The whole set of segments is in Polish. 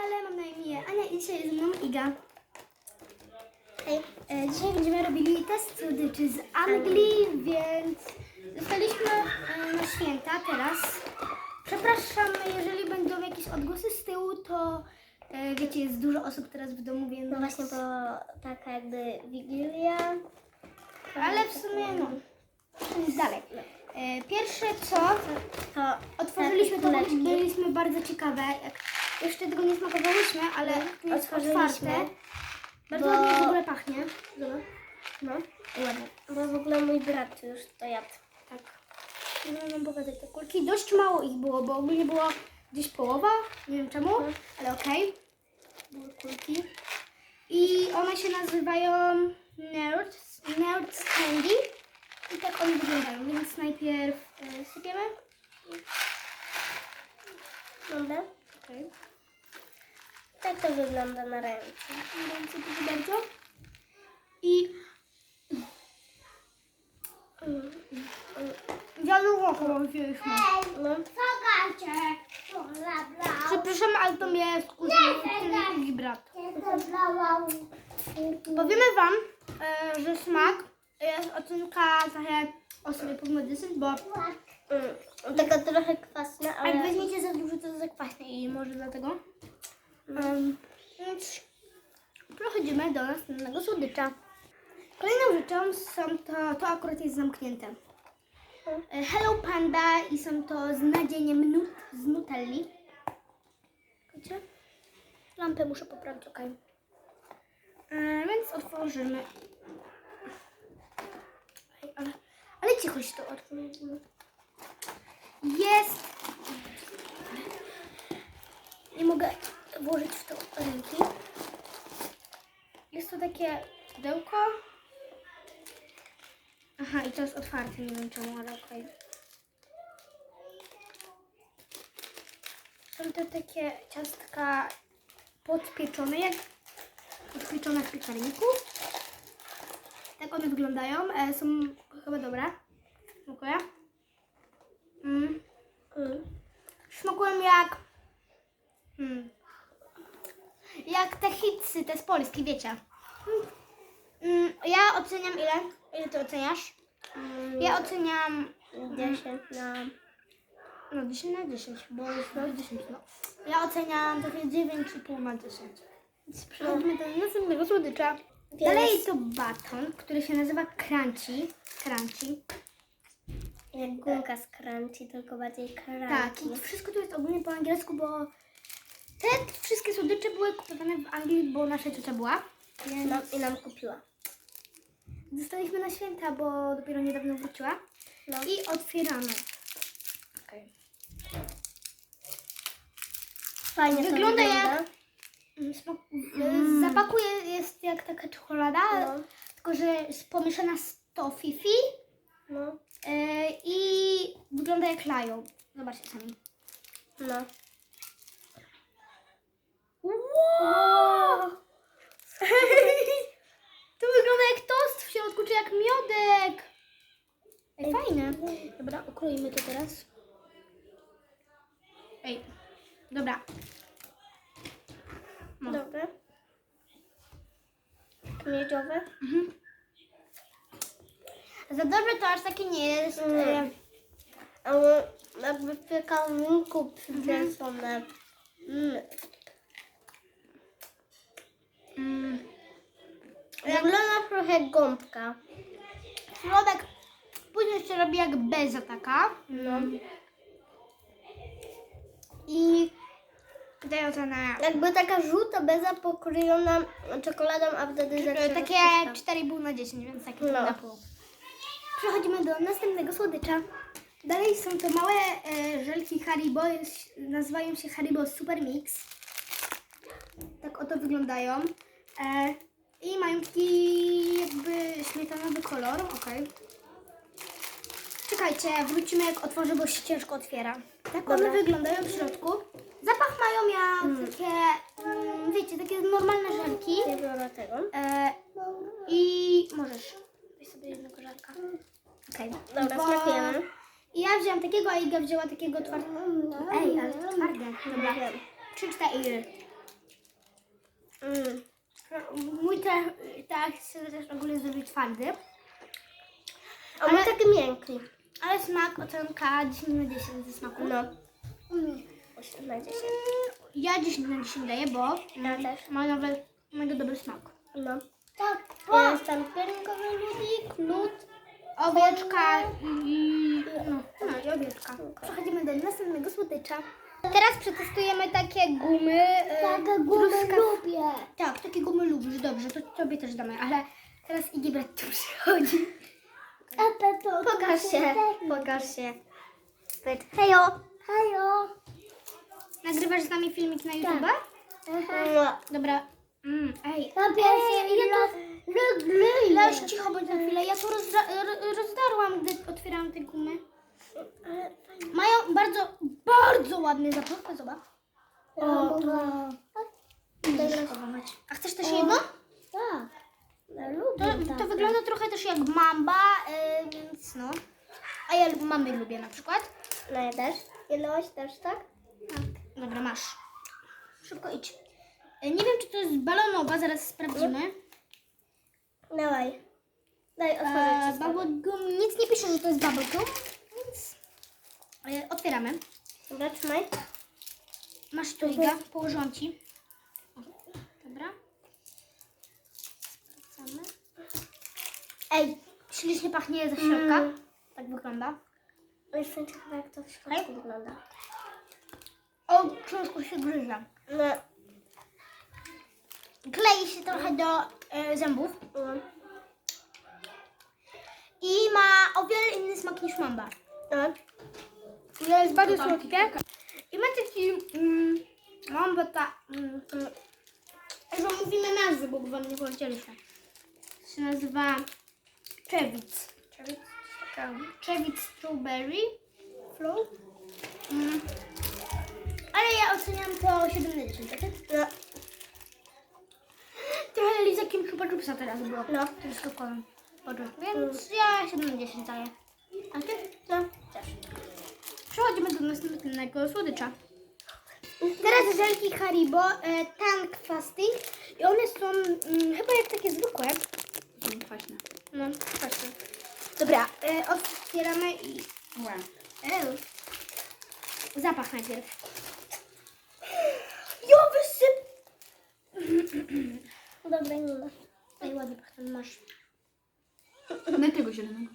kanale, mam na imię Ania i dzisiaj jest ze mną Iga. Hej. E, dzisiaj będziemy robili test słodyczy z Anglii, więc dostaliśmy e, na święta teraz. Przepraszam, jeżeli będą jakieś odgłosy z tyłu, to e, wiecie, jest dużo osób teraz w domu, więc... No właśnie, bo taka jakby wigilia. Ale w sumie no. Dalej. E, pierwsze co, To otworzyliśmy to, kuleczki. byliśmy bardzo ciekawe. Jak jeszcze tego nie smakowałyśmy, ale Otworzyliśmy, otwarte. Bardzo bo- ładnie w ogóle pachnie. Zobacz. No, Ładnie. bo w ogóle mój brat już to jadł. Tak. Mogę wam pokazać te kulki. Dość mało ich było, bo ogólnie było gdzieś połowa. Nie wiem czemu, ale okej. Były kulki. I one się nazywają Nerds, Nerds Candy. I tak one wyglądają, więc najpierw e, sypiemy. Dobra. Okej. Tak to wygląda na ręce. Ręce proszę bardzo. I dużo chyba wzięliśmy. No. Przepraszam, ale to mnie wkurzy mój brat. Powiemy Wam, e, że smak jest ocenka trochę osoby pomimo 10, bo Mm, Taka trochę kwasna, jak ale... weźmiecie za dużo, to jest za kwaśne i może dlatego. Um, więc przechodzimy do następnego słodycza. Kolejną rzeczą są to, to akurat jest zamknięte. E, Hello Panda i są to z nadzieniem nut, z Nutelli. Widzicie? Lampę muszę poprawić, ok. E, więc otworzymy. Ale, ale cicho się to otworzy. Jest. Nie mogę włożyć w to ręki. Jest to takie pudełko. Aha, i to jest otwarte, nie wiem czemu, ale okej. Są to takie ciastka podpieczone, jak podpieczone w piekarniku. Tak one wyglądają. E, są chyba dobre. Dziękuję. Mm. Mm. Smakują jak. Hmm. Jak te hitsy, te z Polski, wiecie. Mm, ja oceniam ile? Ile ty oceniasz? Mm, Ja oceniam 10 na... no 10 na 10, bo już mamy 10 no. Ja oceniam takie 9,5 na 10. Więc Przechodzimy do następnego słodycza. Dalej to baton, który się nazywa Crunchy. Crunchy. Jak gumka z crunchy, tylko bardziej crunchy. Tak, i wszystko tu jest ogólnie po angielsku, bo te wszystkie słodycze były kupowane w Anglii, bo nasza ciocia była. Więc No, I nam kupiła. dostaliśmy na święta, bo dopiero niedawno wróciła. No. I otwieramy. Fajnie to Wygląda jak- Z zapachu je- jest jak taka czekolada, No. tylko że jest pomieszana z tofifi No. yy, i wygląda jak lają. Zobaczcie sami. No. Wow! to wygląda jak tost w środku, czy jak miodek. Ej, fajne. Dobra, ukroimy to teraz. Ej, dobra. No. Dobre. Miedziowe. Za dobre to aż takie nie jest. Mm. Ale jakby w piekarniku przywieszone. Mm. Mm, Wygląda trochę gąbka. środek później się robi jak beza taka. No. I daję ocenę Jakby taka żółta beza pokrojona czekoladą, a wtedy zaczyna takie puszka. 4,5 na 10, więc takie No. na pół. Przechodzimy do następnego słodycza. Dalej są to małe e, żelki Haribo, jest, nazywają się Haribo Super Mix. Tak oto wyglądają. E, I mają taki jakby śmietanowy kolor, okej. Czekajcie, wrócimy jak otworzę, bo się ciężko otwiera. Tak one Dobra. wyglądają w środku. Zapach mają jak takie, mm, wiecie, takie normalne żelki. Nie biorę tego. E, I możesz. Weź sobie jednego żarka. Okej. Dobra, Bo- smakujemy. I ja wzięłam takiego, a Iga wzięła takiego twardego. Ej, ale twarde. Dobra. Trzy, cztery. Mm. Mój te, tak chcę też ogólnie zrobić twardy, A ale taki miękki. ale smak ocenka 10 na 10 ze smaku. No. Mm. 8 na 10. Ja 10 na 10 daję, bo Ja też. ma nawet mega dobry smak. No. Tak. O! Jest tam piernikowy ludzik, lód. Owieczka i... No, no i owieczka. Przechodzimy do następnego słodycza. Teraz przetestujemy takie gumy. e, truskaw- lubię. Tak, takie gumy lubisz, dobrze, to tobie też damy, ale teraz Igibret tu przychodzi. Pokaż się. Pokaż się. Powiedz hejo. Hejo. Nagrywasz z nami filmik na YouTube? No. Dobra. Mm, ej, Robię ej, ja to... Leż, cicho bądź na chwilę, ja to ro- rozdarłam, gdy otwierałam te gumy. Mają bardzo, bardzo ładny zapach, zobacz. O, to- Teraz- A chcesz też jedno? Tak. Ja To, lubię to wygląda trochę też jak mamba, y, więc no. A ja lub- mamy lubię na przykład. No ja też. Ilość też, tak? Tak. Dobra, masz. Szybko idź. Y, Nie wiem, czy to jest balonowa, zaraz sprawdzimy. Dawaj. Daj E, otworzyć. ci bubblegum, nic nie pisze, że to jest bubblegum, e, otwieramy. Dobra, trzymaj. Masz tu Iga, położą ci. Dobra. Sprawdzamy. Ej, ślicznie pachnie ze środka. Mm. Tak wygląda. Jestem ciekawa, jak to w środku wygląda. O, książku się gryzie. No. Klei się trochę do e, zębów no. i ma o wiele inny smak niż mamba. No. Jest bardzo słodkie. I ma taki mm, mamba ta... Mm, mm, mówimy nazwy, bo wam nie powiedzieliśmy. się nazywa Chevic. Chevic? Chevic Strawberry Flow. Mm. Ale ja oceniam to 7 na 10, tak? No. Trochę lizakiem chyba czupsa teraz było. No. To jest. Więc ja 7 na 10 daję. A ty? No. Przechodzimy do następnego słodycza. Teraz żelki Haribo e, Tank Fasting i one są mm, chyba jak takie zwykłe. Są kwaśne. No, właśnie. Dobra, e, otwieramy i... Ew. Zapach najpierw. Jo, wysyp! Dobra, nie ma. Ej, ładnie pachnie, masz. Na tego zielonego.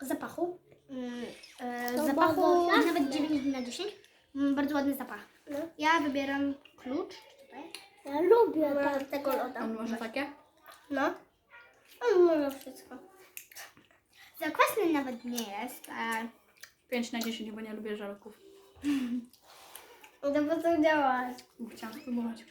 Zapachu. Mm, e, To zapachu bardzo nawet 9 na 10. Mm, bardzo ładny zapach. No. Ja wybieram klucz. Tutaj. Ja lubię tak. tego loda. On może takie? No. On może wszystko. Za kwaśny nawet nie jest. E, 5 na 10, bo nie lubię żelków. No bo to działa. Bo Chciałam spróbować.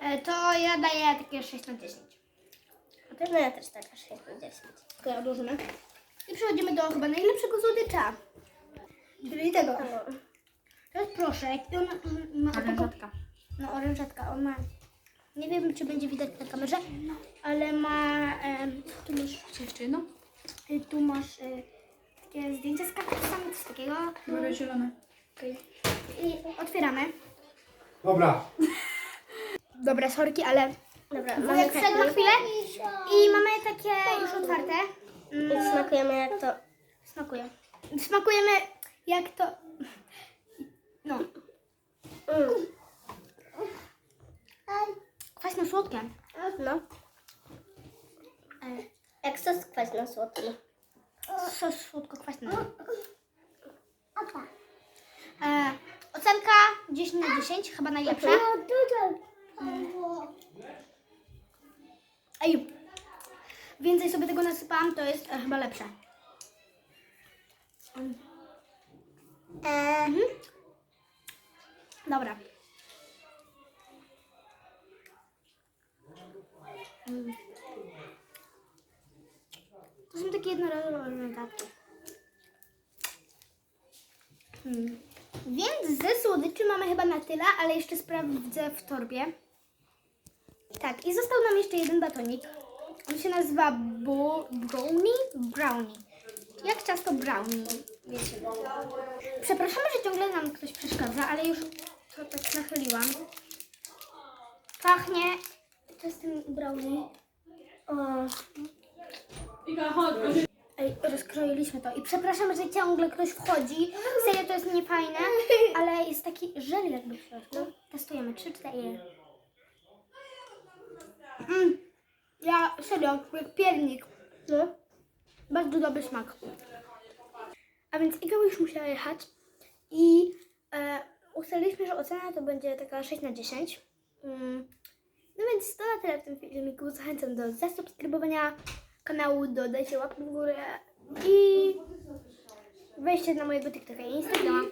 e, to ja daję takie 6 na 10. Na pewno ja też taka 6 na 10. Tylko odłożymy. I przechodzimy do chyba najlepszego słodycza. Czyli tego. To jest proszek i on ma. Orężatka. No orężatka, on ma... Nie wiem, czy będzie widać na kamerze, ale ma... em, tu masz, jedno? y, tu masz y, takie zdjęcie z kaktusami, coś takiego. Biorę zielone. I otwieramy. Dobra, Dobra, sorki, ale... Dobra, Wujek mamy wszedł na chwilę i mamy takie już otwarte. Mm, I smakujemy jak to. Smakuje. Smakujemy jak to... No, Mm. kwaśno słodkie. No. E, Jak sos kwaśno-słodki. Sos słodko-kwaśny. E, ocenka 10 na 10, chyba najlepsza. Ej, więcej sobie tego nasypałam, to jest e, chyba lepsze. Mm. Mhm. Dobra. To są takie jednorazowe ornamentatki. Hmm. Więc ze słodyczy mamy chyba na tyle, ale jeszcze sprawdzę w torbie. Tak, i został nam jeszcze jeden batonik. On się nazywa bo Brownie? Brownie. Jak ciasto brownie, wiecie. Przepraszamy, że ciągle nam ktoś przeszkadza, ale już to tak nachyliłam. Pachnie. Ten brownie. O. Ej, rozkroiliśmy to. I przepraszam, że ciągle ktoś wchodzi. Serio, to jest niefajne, ale jest taki żel jakby w środku. Testujemy. 3, 4. Mm. Ja serio, jak piernik. No. Bardzo dobry smak. A więc Iga już musiała jechać i e, ustaliliśmy, że ocena to będzie taka 6 na 10. Mm. No więc to na tyle w tym filmiku. Zachęcam do zasubskrybowania kanału, dodajcie łapki w górę i wejście na mojego TikToka i Instagrama.